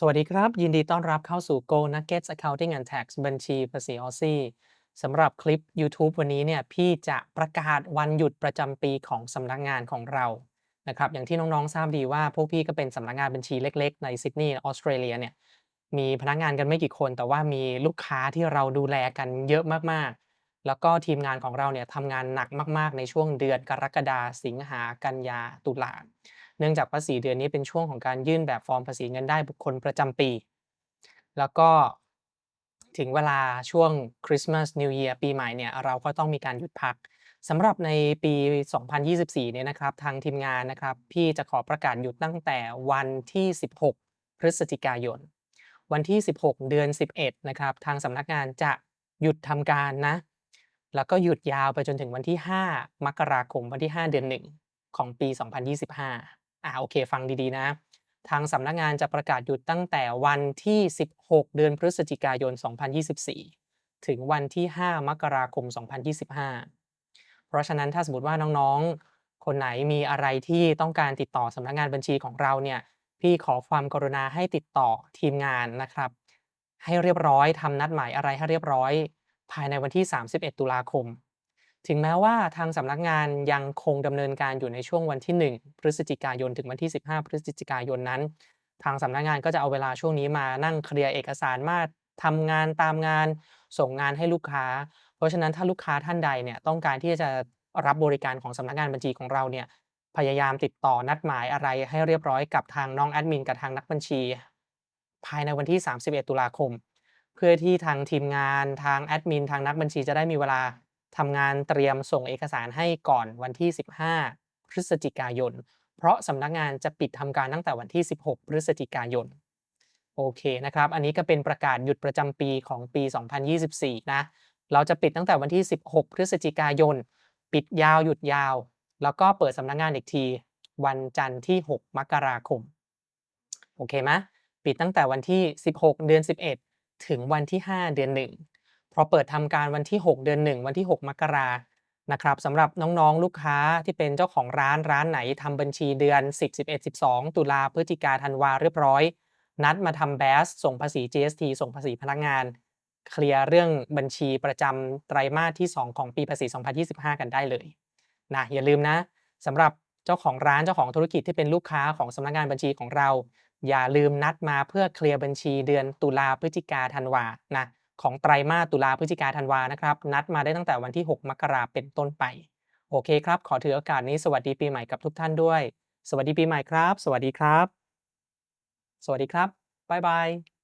สวัสดีครับ ยินดีต้อนรับเข้าสู่ Go Nuggets Accounting and Tax บัญชีภาษีออซซี่สำหรับคลิปยูทูบวันนี้เนี่ยพี่จะประกาศวันหยุดประจำปีของสำนักงานของเรานะครับอย่างที่น้องๆทราบดีว่าพวกพี่ก็เป็นสำนักงานบัญชีเล็กๆ ในซิดนีย์ออสเตรเลียเนี่ยมีพนักงานกันไม่กี่คน แต่ว่ามีลูกค้าที่เราดูแลกันเยอะมากๆ แล้วก็ทีมงานของเราเนี่ยทำงานหนักมากๆ ในช่วงเดือนกรกฎาสิงหากันยาตุลา เนื่องจากภาษีเดือนนี้เป็นช่วงของการยื่นแบบฟอร์มภาษีเงินได้บุคคลประจำปี แล้วก็ถึงเวลาช่วงคริสต์มาสนิวเยียร์ปีใหม่เนี่ยเราก็ต้องมีการหยุดพักสำหรับในปี 2024 เนี่ยนะครับ ทางทีมงานนะครับ พี่จะขอประกาศหยุดตั้งแต่วันที่ 16 พฤศจิกายน วันที่ 16 เดือน 11 นะครับ ทางสำนักงานจะหยุดทำการนะ แล้วก็หยุดยาวไปจนถึงวันที่ 5 มกราคม วันที่ 5 เดือน 1 ของปี 2025 อ่าโอเค ฟังดีๆนะ ทางสำนักงานจะประกาศหยุดตั้งแต่วันที่ 16 เดือนพฤศจิกายน 2024 ถึงวันที่ 5 มกราคม 2025 เพราะฉะนั้นถ้าสมมติว่าน้องๆ คนไหนมีอะไรที่ต้องการติดต่อสำนักงานบัญชีของเราเนี่ยพี่ขอความกรุณาให้ติดต่อทีมงานนะครับ ให้เรียบร้อยทำนัดหมายอะไรให้เรียบร้อย ภายในวันที่ 31 ตุลาคม ถึงแม้ว่าทางสำนักงานยังคงดำเนินการอยู่ในช่วงวันที่ 1 พฤศจิกายนถึงวันที่ 15 พฤศจิกายนนั้น ทางสำนักงานก็จะเอาเวลาช่วงนี้มานั่งเคลียร์เอกสารมาทำงานตามงาน ส่งงานให้ลูกค้า เพราะฉะนั้นถ้าลูกค้าท่านใดเนี่ยต้องการที่จะรับบริการของสำนักงานบัญชีของเราเนี่ยพยายามติดต่อนัดหมายอะไรให้เรียบร้อยกับทางน้องแอดมินกับทางนักบัญชี ภายในวันที่ 31 ตุลาคม เพื่อที่ทางทีมงานทางแอดมินทางนักบัญชีจะได้มีเวลา ทำงานเตรียมส่งเอกสารให้ก่อนวันที่ 15 พฤศจิกายน เพราะสำนักงานจะปิดทำการตั้งแต่วันที่ 16 พฤศจิกายน โอเคนะครับ อันนี้ก็เป็นประกาศหยุดประจำปีของปี 2024 นะ เราจะปิดตั้งแต่วันที่ 16 พฤศจิกายน ปิดยาวหยุดยาว แล้วก็เปิดสำนักงานอีกที วันจันทร์ที่ 6 มกราคม โอเคไหมปิดตั้งแต่วันที่ 16 เดือน 11 ถึงวันที่ 5 เดือน 1 พอเปิดทำการวันที่ 6 เดือน 1 วันที่ 6 มกรานะครับสำหรับน้องๆลูกค้าที่เป็นเจ้าของร้านร้านไหนทำบัญชีเดือน 10 11 12 ตุลาพฤศจิกาธันวาเรียบร้อย นัดมาทำแบสส่งภาษี GST ส่งภาษีพนักงาน เคลียร์เรื่องบัญชีประจำไตรมาสที่ 2 ของปีภาษี 2025 กันได้เลยนะอย่าลืมนะสำหรับเจ้าของร้านเจ้าของธุรกิจที่เป็นลูกค้าของสำนักงานบัญชีของเรา อย่าลืมนัดมาเพื่อเคลียร์บัญชีเดือนตุลาพฤศจิกาธันวานะ ของไตรมาสตุลาพฤศจิกาธันวานะครับ นัดมาได้ตั้งแต่วันที่ 6 มกราเป็นต้นไป โอเคครับ ขอถือโอกาสนี้สวัสดีปีใหม่กับทุกท่านด้วย สวัสดีปีใหม่ครับ สวัสดีครับ สวัสดีครับบ๊ายบาย